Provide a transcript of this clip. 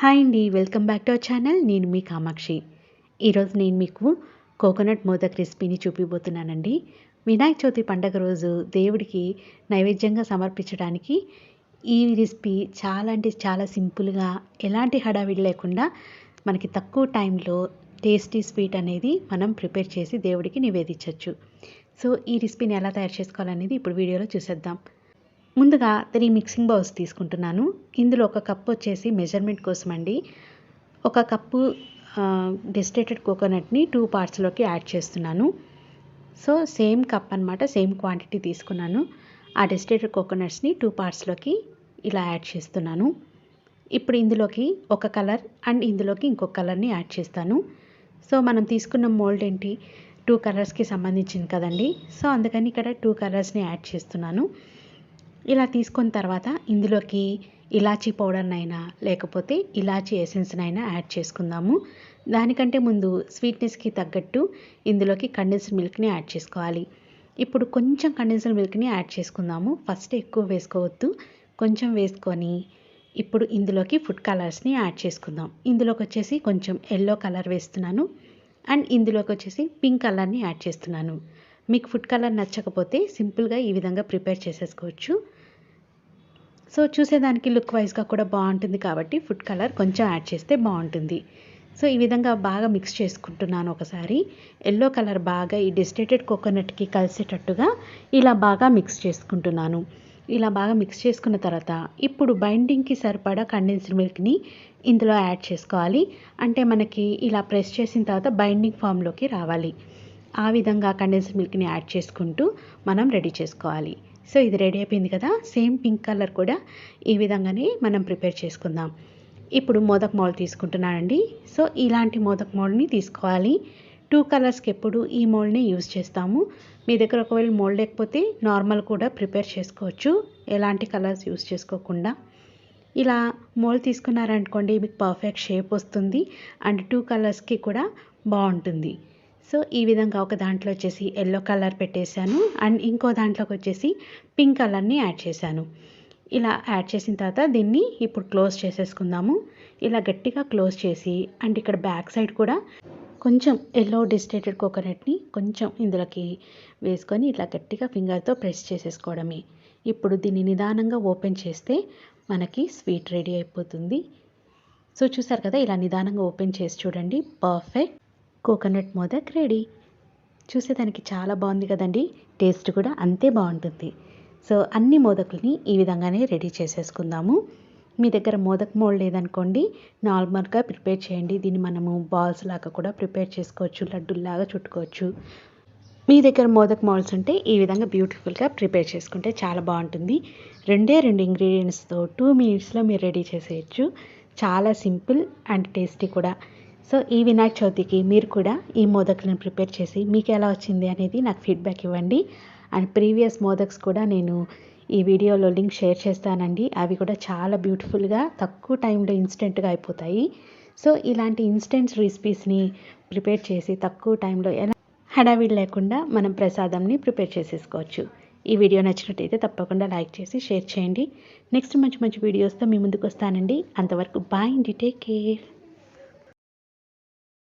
Hi అండి welcome back to our channel. నేను మీ కామాక్షి. ఈరోజు నేను మీకు కోకోనట్ మోదక్ రెసిపీని చూపిపోతున్నానండి వినాయక చవితి పండగ రోజు దేవుడికి నైవేద్యంగా సమర్పించడానికి ఈ రెసిపీ చాలా అంటే చాలా సింపుల్గా ఎలాంటి హడావిడి లేకుండా మనకి తక్కువ టైంలో టేస్టీ స్వీట్ అనేది మనం ప్రిపేర్ చేసి దేవుడికి నివేదించవచ్చు సో ఈ రెసిపీని ఎలా తయారు చేసుకోవాలనేది ఇప్పుడు వీడియోలో చూసేద్దాం. ముందుగా త్రీ మిక్సింగ్ బౌల్స్ తీసుకుంటున్నాను. ఇందులో ఒక కప్పు వచ్చేసి మెజర్మెంట్ కోసం అండి. ఒక కప్పు డిస్టేటెడ్ కోకోనట్ని టూ పార్ట్స్లోకి యాడ్ చేస్తున్నాను. సో సేమ్ కప్ అనమాట సేమ్ క్వాంటిటీ తీసుకున్నాను. ఆ డిస్టేటెడ్ కోకోనట్స్ని టూ పార్ట్స్లోకి ఇలా యాడ్ చేస్తున్నాను. ఇప్పుడు ఇందులోకి ఒక కలర్ అండ్ ఇందులోకి ఇంకొక కలర్ని యాడ్ చేస్తాను. సో మనం తీసుకున్న మోల్డ్ ఏంటి? టూ కలర్స్కి సంబంధించింది కదండి. సో అందుకని ఇక్కడ టూ కలర్స్ని యాడ్ చేస్తున్నాను. ఇలా తీసుకున్న తర్వాత ఇందులోకి ఇలాచీ పౌడర్నైనా లేకపోతే ఇలాచీ ఎసెన్స్నైనా యాడ్ చేసుకుందాము. దానికంటే ముందు స్వీట్నెస్కి తగ్గట్టు ఇందులోకి కండెన్స్డ్ మిల్క్ని యాడ్ చేసుకోవాలి. ఇప్పుడు కొంచెం కండెన్స్డ్ మిల్క్ని యాడ్ చేసుకుందాము. ఫస్ట్ ఎక్కువ వేసుకోవద్దు. కొంచెం వేసుకొని ఇప్పుడు ఇందులోకి ఫుడ్ కలర్స్ని యాడ్ చేసుకుందాం. ఇందులోకి వచ్చేసి కొంచెం ఎల్లో కలర్ వేస్తున్నాను. అండ్ ఇందులోకి వచ్చేసి పింక్ కలర్ని యాడ్ చేస్తున్నాను. మీకు ఫుడ్ కలర్ నచ్చకపోతే సింపుల్గా ఈ విధంగా ప్రిపేర్ చేసేసుకోవచ్చు. సో చూసేదానికి లుక్ వైజ్గా కూడా బాగుంటుంది కాబట్టి ఫుడ్ కలర్ కొంచెం యాడ్ చేస్తే బాగుంటుంది. సో ఈ విధంగా బాగా మిక్స్ చేసుకుంటున్నాను ఒకసారి. ఎల్లో కలర్ బాగా ఈ డిస్టేటెడ్ కోకోనట్కి కలిసేటట్టుగా ఇలా బాగా మిక్స్ చేసుకుంటున్నాను. ఇలా బాగా మిక్స్ చేసుకున్న తర్వాత ఇప్పుడు బైండింగ్కి సరిపడా కండెన్స్డ్ మిల్క్ని ఇందులో యాడ్ చేసుకోవాలి. అంటే మనకి ఇలా ప్రెస్ చేసిన తర్వాత బైండింగ్ ఫామ్లోకి రావాలి. ఆ విధంగా కండెన్స్డ్ మిల్క్ని యాడ్ చేసుకుంటూ మనం రెడీ చేసుకోవాలి. సో ఇది రెడీ అయిపోయింది కదా. సేమ్ పింక్ కలర్ కూడా ఈ విధంగానే మనం ప్రిపేర్ చేసుకుందాం. ఇప్పుడు మోదక్ మోల్ తీసుకుంటున్నానండి. సో ఇలాంటి మోదక్ మోల్డ్ని తీసుకోవాలి. టూ కలర్స్కి ఎప్పుడు ఈ మోల్డ్ని యూజ్ చేస్తాము. మీ దగ్గర ఒకవేళ మోల్డ్ లేకపోతే నార్మల్ కూడా ప్రిపేర్ చేసుకోవచ్చు. ఎలాంటి కలర్స్ యూజ్ చేసుకోకుండా. ఇలా మోల్డ్ తీసుకున్నారనుకోండి మీకు పర్ఫెక్ట్ షేప్ వస్తుంది. అండ్ టూ కలర్స్కి కూడా బాగుంటుంది. సో ఈ విధంగా ఒక దాంట్లో వచ్చేసి ఎల్లో కలర్ పెట్టేశాను. అండ్ ఇంకో దాంట్లోకి వచ్చేసి పింక్ కలర్ని యాడ్ చేశాను. ఇలా యాడ్ చేసిన తర్వాత దీన్ని ఇప్పుడు క్లోజ్ చేసేసుకుందాము. ఇలా గట్టిగా క్లోజ్ చేసి అండ్ ఇక్కడ బ్యాక్ సైడ్ కూడా కొంచెం ఎల్లో డిస్టేటెడ్ కోకోనట్ని కొంచెం ఇందులోకి వేసుకొని ఇట్లా గట్టిగా ఫింగర్తో ప్రెస్ చేసేసుకోవడమే. ఇప్పుడు దీన్ని నిదానంగా ఓపెన్ చేస్తే మనకి స్వీట్ రెడీ అయిపోతుంది. సో చూసారు కదా ఇలా నిదానంగా ఓపెన్ చేసి చూడండి. Perfect coconut modak ready. చూసేదానికి చాలా బాగుంది కదండి. టేస్ట్ కూడా అంతే బాగుంటుంది. సో అన్ని మోదకుల్ని ఈ విధంగానే రెడీ చేసేసుకుందాము. మీ దగ్గర మోదక్ మోల్డ్ లేదనుకోండి నార్మల్గా ప్రిపేర్ చేయండి. దీన్ని మనము బాల్స్ లాగా కూడా ప్రిపేర్ చేసుకోవచ్చు లడ్డుల్లాగా చుట్టుకోవచ్చు. మీ దగ్గర మోదక్ మోల్డ్స్ ఉంటే ఈ విధంగా బ్యూటిఫుల్గా ప్రిపేర్ చేసుకుంటే చాలా బాగుంటుంది. రెండే రెండు ఇంగ్రీడియంట్స్తో టూ మినిట్స్లో మీరు రెడీ చేసేయచ్చు. చాలా సింపుల్ అండ్ టేస్టీ కూడా. సో ఈ వినాయక చవితికి మీరు కూడా ఈ మోదకులను ప్రిపేర్ చేసి మీకు ఎలా వచ్చింది అనేది నాకు ఫీడ్బ్యాక్ ఇవ్వండి. అండ్ ప్రీవియస్ మోదక్స్ కూడా నేను ఈ వీడియోలో లింక్ షేర్ చేస్తానండి. అవి కూడా చాలా బ్యూటిఫుల్గా తక్కువ టైంలో ఇన్స్టెంట్గా అయిపోతాయి. సో ఇలాంటి ఇన్స్టెంట్స్ రెసిపీస్ని ప్రిపేర్ చేసి తక్కువ టైంలో ఎలా హడావిడి లేకుండా మనం ప్రసాదంని ప్రిపేర్ చేసేసుకోవచ్చు. ఈ వీడియో నచ్చినట్టయితే తప్పకుండా లైక్ చేసి షేర్ చేయండి. నెక్స్ట్ మంచి మంచి వీడియోస్తో మీ ముందుకు వస్తానండి. అంతవరకు బాయ్ అండి. Take care.